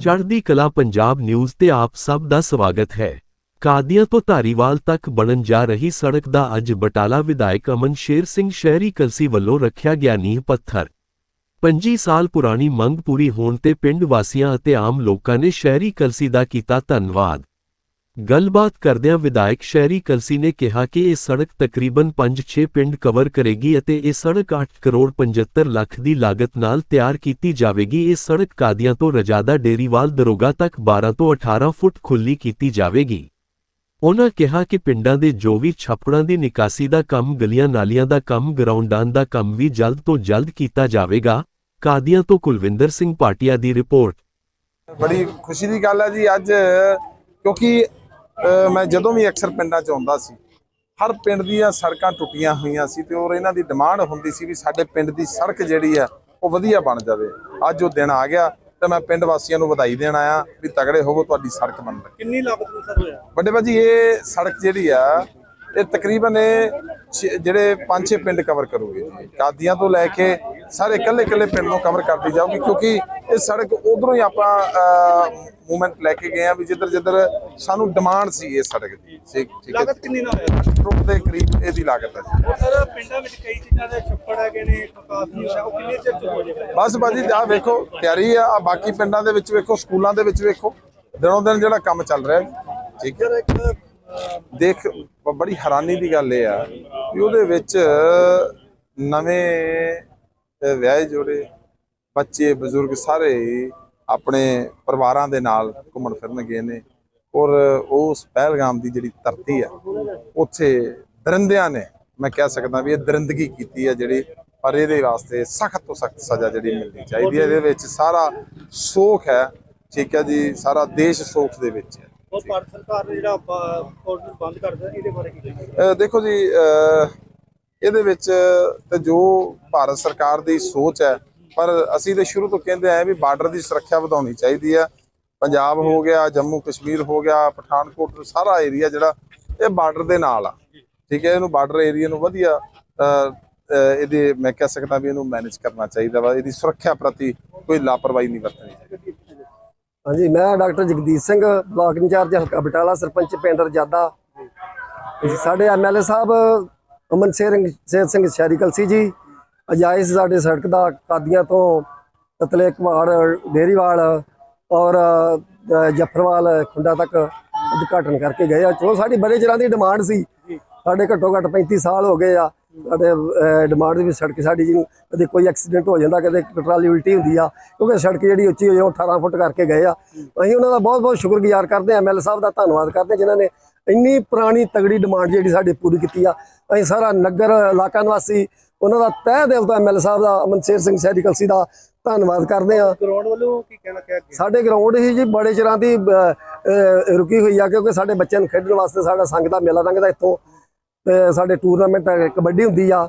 ਚੜ੍ਹਦੀ ਕਲਾ ਪੰਜਾਬ ਨਿਊਜ਼ ਤੇ ਆਪ ਸਭ ਦਾ ਸਵਾਗਤ ਹੈ। ਕਾਦੀਆਂ ਤੋਂ ਧਾਰੀਵਾਲ ਤੱਕ ਬਣਨ ਜਾ ਰਹੀ ਸੜਕ ਦਾ ਅੱਜ ਬਟਾਲਾ ਵਿਧਾਇਕ ਅਮਨ ਸ਼ੇਰ ਸਿੰਘ ਸ਼ਹਿਰੀ ਕਲਸੀ ਵੱਲੋਂ ਰੱਖਿਆ ਗਿਆ ਨੀਂਹ ਪੱਥਰ। 25 ਸਾਲ ਪੁਰਾਣੀ ਮੰਗ ਪੂਰੀ ਹੋਣ ਤੇ ਪਿੰਡ ਵਾਸੀਆਂ ਅਤੇ ਆਮ ਲੋਕਾਂ ਨੇ ਸ਼ਹਿਰੀ ਕਲਸੀ ਦਾ ਕੀਤਾ ਧੰਨਵਾਦ। ਗੱਲਬਾਤ ਕਰਦਿਆਂ ਵਿਧਾਇਕ ਸ਼ਹਿਰੀ ਕਲਸੀ ਨੇ ਕਿਹਾ ਕਿ ਇਹ ਸੜਕ ਤਕਰੀਬਨ 5-6 ਪਿੰਡ ਕਵਰ ਕਰੇਗੀ ਅਤੇ ਇਹ ਸੜਕ 8 ਕਰੋੜ 75 ਲੱਖ ਦੀ ਲਾਗਤ ਨਾਲ ਤਿਆਰ ਕੀਤੀ ਜਾਵੇਗੀ। ਇਹ ਸੜਕ ਕਾਦੀਆਂ ਤੋਂ ਰਜਾਦਾ ਡੇਰੀਵਾਲ ਦਰੋਗਾ ਤੱਕ 12 ਤੋਂ 18 ਫੁੱਟ ਖੁੱਲੀ ਕੀਤੀ ਜਾਵੇਗੀ। ਉਨ੍ਹਾਂ ਕਿਹਾ ਕਿ ਪਿੰਡਾਂ ਦੇ ਜੋ ਵੀ ਛਾਪੜਾਂ ਦੀ ਨਿਕਾਸੀ ਦਾ ਕੰਮ, ਗਲੀਆਂ ਨਾਲੀਆਂ ਦਾ ਕੰਮ, ਗਰਾਊਂਡਾਂ ਦਾ ਕੰਮ ਵੀ ਜਲਦ ਤੋਂ ਜਲਦ ਕੀਤਾ ਜਾਵੇਗਾ। ਕਾਦੀਆਂ ਤੋਂ ਕੁਲਵਿੰਦਰ ਸਿੰਘ ਪਾਟਿਆ ਦੀ ਰਿਪੋਰਟ। ਬੜੀ ਖੁਸ਼ੀ ਦੀ ਗੱਲ ਹੈ ਜੀ ਅੱਜ, ਕਿਉਂਕਿ ਮੈਂ ਜਦੋਂ ਵੀ ਅਕਸਰ ਪਿੰਡਾਂ 'ਚ ਆਉਂਦਾ ਸੀ ਹਰ ਪਿੰਡ ਦੀਆਂ ਸੜਕਾਂ ਟੁੱਟੀਆਂ ਹੋਈਆਂ ਸੀ ਤੇ ਔਰ ਇਹਨਾਂ ਦੀ ਡਿਮਾਂਡ ਹੁੰਦੀ ਸੀ ਵੀ ਸਾਡੇ ਪਿੰਡ ਦੀ ਸੜਕ ਜਿਹੜੀ ਆ ਉਹ ਵਧੀਆ ਬਣ ਜਾਵੇ। ਅੱਜ ਉਹ ਦਿਨ ਆ ਗਿਆ ਤੇ ਮੈਂ ਪਿੰਡ ਵਾਸੀਆਂ ਨੂੰ ਵਧਾਈ ਦੇਣ ਆਇਆ ਵੀ ਤਗੜੇ ਹੋਵੋ ਤੁਹਾਡੀ ਸੜਕ ਬਣ ਲੱਗੀ ਕਿੰਨੀ ਲਾਗਤ ਨੂੰ ਸਰ ਹੋਇਆ? ਵੱਡੇ ਭਾਜੀ ਇਹ ਸੜਕ ਜਿਹੜੀ ਆ ਇਹ ਤਕਰੀਬਨ ਇਹ ਜਿਹੜੇ ਪੰਜ ਛੇ ਪਿੰਡ ਕਵਰ ਕਰੂਗੇ। ਕਾਦੀਆਂ ਤੋਂ ਲੈ ਕੇ ਸਾਰੇ ਇਕੱਲੇ ਇਕੱਲੇ ਪਿੰਡ ਨੂੰ ਕਵਰ ਕਰਦੀ ਜਾਊਗੀ ਕਿਉਂਕਿ ਇਹ ਸੜਕ ਉਧਰੋਂ ਹੀ ਆਪਾਂ ਮੂਵਮੈਂਟ ਲੈ ਕੇ ਗਏ ਆ ਵੀ ਜਿੱਧਰ ਜਿੱਧਰ ਸਾਨੂੰ ਡਿਮਾਂਡ ਸੀ ਇਹ ਸੜਕ ਦੀ। ਠੀਕ ਠੀਕ ਲਾਗਤ ਕਿੰਨੀ ਨਾ ਹੋਇਆ ਕਰੋੜ ਦੇ ਕਰੀਬ ਇਹਦੀ ਲਾਗਤ ਹੈ ਸਰ ਪਿੰਡਾਂ ਵਿੱਚ ਕਈ ਚੀਜ਼ਾਂ ਦੇ ਛੱਪੜ ਹੈਗੇ ਨੇ ਕਾਫੀ ਉਹ ਕਿੰਨੇ ਚਿਰ ਚ ਹੋ ਜਾਏਗਾ ਬਸ ਬਾਜੀ ਆ ਵੇਖੋ ਤਿਆਰੀ ਆ ਬਾਕੀ ਪਿੰਡਾਂ ਦੇ ਵਿੱਚ ਵੇਖੋ ਸਕੂਲਾਂ ਦੇ ਵਿੱਚ ਵੇਖੋ ਦਿਨੋਂ ਦਿਨ ਜਿਹੜਾ ਕੰਮ ਚੱਲ ਰਿਹਾ ਹੈ ਠੀਕ ਹੈ। ਦੇਖ ਬੜੀ ਹੈਰਾਨੀ ਦੀ ਗੱਲ ਇਹ ਆ ਵੀ ਉਹਦੇ ਵਿੱਚ ਨਵੇਂ ਵਿਆਹੇ ਜੋੜੇ ਬੱਚੇ ਬਜ਼ੁਰਗ ਸਾਰੇ ਹੀ ਆਪਣੇ ਪਰਿਵਾਰਾਂ ਦੇ ਨਾਲ ਘੁੰਮਣ ਫਿਰਨ ਗਏ ਨੇ। ਔਰ ਉਸ ਪਹਿਲਗਾਮ ਦੀ ਜਿਹੜੀ ਧਰਤੀ ਆ ਉੱਥੇ ਦਰਿੰਦਿਆਂ ਨੇ ਮੈਂ ਕਹਿ ਸਕਦਾ ਵੀ ਇਹ ਦਰਿੰਦਗੀ ਕੀਤੀ ਹੈ ਜਿਹੜੀ ਪਰ ਇਹਦੇ ਵਾਸਤੇ ਸਖਤ ਤੋਂ ਸਖਤ ਸਜ਼ਾ ਜਿਹੜੀ ਮਿਲਣੀ ਚਾਹੀਦੀ ਹੈ ਇਹਦੇ ਵਿੱਚ ਸਾਰਾ ਸੋਖ ਹੈ ਠੀਕ ਹੈ ਜੀ ਸਾਰਾ ਦੇਸ਼ ਸੋਖ ਦੇ ਵਿੱਚ ਹੈ। ਉਹ ਭਾਰਤ ਸਰਕਾਰ ਨੇ ਜਿਹੜਾ ਬੰਦ ਕਰ ਦਿੱਤਾ ਇਹਦੇ ਬਾਰੇ ਕੀ ਦੇਖੋ ਜੀ ਇਹਦੇ ਵਿੱਚ ਤੇ ਜੋ ਭਾਰਤ ਸਰਕਾਰ ਦੀ ਸੋਚ ਹੈ, ਪਰ ਅਸੀਂ ਤੇ ਸ਼ੁਰੂ ਤੋਂ ਕਹਿੰਦੇ ਆਏ ਵੀ ਬਾਰਡਰ ਦੀ ਸੁਰੱਖਿਆ ਵਧਾਉਣੀ ਚਾਹੀਦੀ ਆ ਪੰਜਾਬ ਹੋ ਗਿਆ, ਜੰਮੂ ਕਸ਼ਮੀਰ ਹੋ ਗਿਆ, ਪਠਾਨਕੋਟ ਸਾਰਾ ਏਰੀਆ ਜਿਹੜਾ ਇਹ ਬਾਰਡਰ ਦੇ ਨਾਲ ਆ। ਠੀਕ ਹੈ, ਇਹਨੂੰ ਬਾਰਡਰ ਏਰੀਆ ਨੂੰ ਵਧੀਆ ਇਹਦੇ ਮੈਂ ਕਹਿ ਸਕਦਾ ਵੀ ਇਹਨੂੰ ਮੈਨੇਜ ਕਰਨਾ ਚਾਹੀਦਾ ਵਾ। ਇਹਦੀ ਸੁਰੱਖਿਆ ਪ੍ਰਤੀ ਕੋਈ ਲਾਪਰਵਾਹੀ ਨਹੀਂ ਵਰਤਣੀ ਚਾਹੀਦੀ। ਹਾਂਜੀ, ਮੈਂ doctor Jagdish Singh, block in charge ਹਲਕਾ ਬਟਾਲਾ, ਸਰਪੰਚ ਪਿੰਡ ਰਜਾਦਾ। ਸਾਡੇ ਐਮਐਲਏ ਸਾਹਿਬ ਅਮਨ ਸਿੰਘ ਸੇਤ ਸਿੰਘ ਸ਼ਹਿਰੀ ਕਲਸੀ ਜੀ ਅਜਾਇਸ ਸਾਡੇ ਸੜਕ ਦਾ ਕਾਦੀਆਂ ਤੋਂ ਤਤਲੇ ਕੁਮਾਰ ਡੇਰੀਵਾਲ ਔਰ ਜਫਰਵਾਲ ਖੁੰਡਾ ਤੱਕ ਉਦਘਾਟਨ ਕਰਕੇ ਗਏ ਆ। ਚਲੋ ਸਾਡੀ ਬੜੇ ਚਿਰਾਂ ਦੀ ਡਿਮਾਂਡ ਸੀ। ਸਾਡੇ ਘੱਟੋ ਘੱਟ 35 ਸਾਲ ਹੋ ਗਏ ਆ। ਸਾਡੇ ਡਿਮਾਂਡ ਦੀ ਵੀ ਸੜਕ ਸਾਡੀ ਜੀ ਕਦੇ ਕੋਈ ਐਕਸੀਡੈਂਟ ਹੋ ਜਾਂਦਾ ਕਦੇ ਟਰਾਲੀ ਉਲਟੀ ਹੁੰਦੀ ਆ ਕਿਉਂਕਿ ਸੜਕ ਜਿਹੜੀ ਉੱਚੀ ਹੋਈ ਉਹ 18 ਫੁੱਟ ਕਰਕੇ ਗਏ ਆ। ਅਸੀਂ ਉਹਨਾਂ ਦਾ ਬਹੁਤ ਬਹੁਤ ਸ਼ੁਕਰਗੁਜ਼ਾਰ ਕਰਦੇ ਆ ਐਮਐਲ ਸਾਹਿਬ ਦਾ ਧੰਨਵਾਦ ਕਰਦੇ ਜਿਨ੍ਹਾਂ ਨੇ ਇੰਨੀ ਪੁਰਾਣੀ ਤਗੜੀ ਡਿਮਾਂਡ ਜਿਹੜੀ ਸਾਡੀ ਪੂਰੀ ਕੀਤੀ ਆ ਅਸੀਂ ਸਾਰਾ ਨਗਰ ਇਲਾਕਾ ਨਿਵਾਸੀ ਉਹਨਾਂ ਦਾ ਤਹਿ ਦਿਲ ਤੋਂ ਐਮਐਲ ਸਾਹਿਬ ਦਾ ਅਮਨਸ਼ੇਰ ਸਿੰਘ ਸੈਰੀ ਕਲਸੀ ਦਾ ਧੰਨਵਾਦ ਕਰਦੇ ਆ ਗਰਾਊਂਡ ਵੱਲੋਂ ਕੀ ਕਹਿਣਾ ਕਿਹਾ ਸਾਡੇ ਗਰਾਊਂਡ ਹੀ ਜੀ ਬੜੇ ਚਿਰਾਂ ਦੀ ਰੁਕੀ ਹੋਈ ਆ ਕਿਉਂਕਿ ਸਾਡੇ ਬੱਚਿਆਂ ਨੂੰ ਖੇਡਣ ਵਾਸਤੇ ਸਾਡਾ ਸੰਘ ਦਾ ਮੇਲਾ ਲੰਘਦਾ ਇੱਥੋਂ ਤੇ ਸਾਡੇ ਟੂਰਨਾਮੈਂਟ ਕਬੱਡੀ ਹੁੰਦੀ ਆ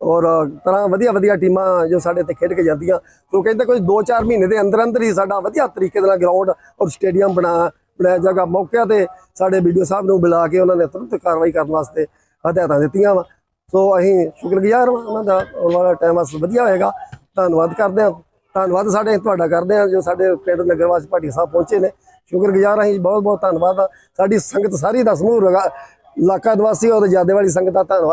ਔਰ ਤਰ੍ਹਾਂ ਵਧੀਆ ਵਧੀਆ ਟੀਮਾਂ ਜੋ ਸਾਡੇ ਤੇ ਖੇਡ ਕੇ ਜਾਂਦੀਆਂ। ਸੋ ਕਹਿੰਦੇ ਕੋਈ 2-4 ਮਹੀਨੇ ਦੇ ਅੰਦਰ ਅੰਦਰ ਹੀ ਸਾਡਾ ਵਧੀਆ ਤਰੀਕੇ ਨਾਲ ਗਰਾਊਂਡ ਔਰ ਸਟੇਡੀਅਮ ਬਣਾ ਬਣਾਇਆ ਜਾਗਾ ਮੌਕਿਆਂ ਤੇ ਸਾਡੇ ਵੀਡੀਓ ਸਾਹਿਬ ਨੂੰ ਬੁਲਾ ਕੇ ਉਹਨਾਂ ਨੇ ਤੁਰੰਤ ਕਾਰਵਾਈ ਕਰਨ ਵਾਸਤੇ ਹਦਾਇਤਾਂ ਦਿੱਤੀਆਂ ਵਾ। ਸੋ ਅਸੀਂ ਸ਼ੁਕਰਗੁਜ਼ਾਰ ਹਾਂ ਉਹਨਾਂ ਦਾ। ਆਉਣ ਵਾਲਾ ਟਾਈਮ ਵਾਸਤੇ ਵਧੀਆ ਹੋਏਗਾ। ਧੰਨਵਾਦ ਕਰਦੇ ਹਾਂ। ਧੰਨਵਾਦ ਸਾਡੇ, ਤੁਹਾਡਾ ਕਰਦੇ ਹਾਂ। ਜੋ ਸਾਡੇ ਪਿੰਡ ਨਗਰਵਾਸ ਭਾਟੀ ਸਾਹਿਬ ਪਹੁੰਚੇ ਨੇ। ਸ਼ੁਕਰਗੁਜ਼ਾਰ ਅਸੀਂ ਬਹੁਤ ਬਹੁਤ ਧੰਨਵਾਦ ਆ। ਸਾਡੀ ਸੰਗਤ ਸਾਰੀ ਦਾ ਸਮੂਹ ਰਗਾ- ਇਲਾਕਾ ਨਿਵਾਸੀ ਔਰ ਜਿਆਦੇ ਵਾਲੀ ਸੰਗਤ ਦਾ ਧੰਨਵਾਦ।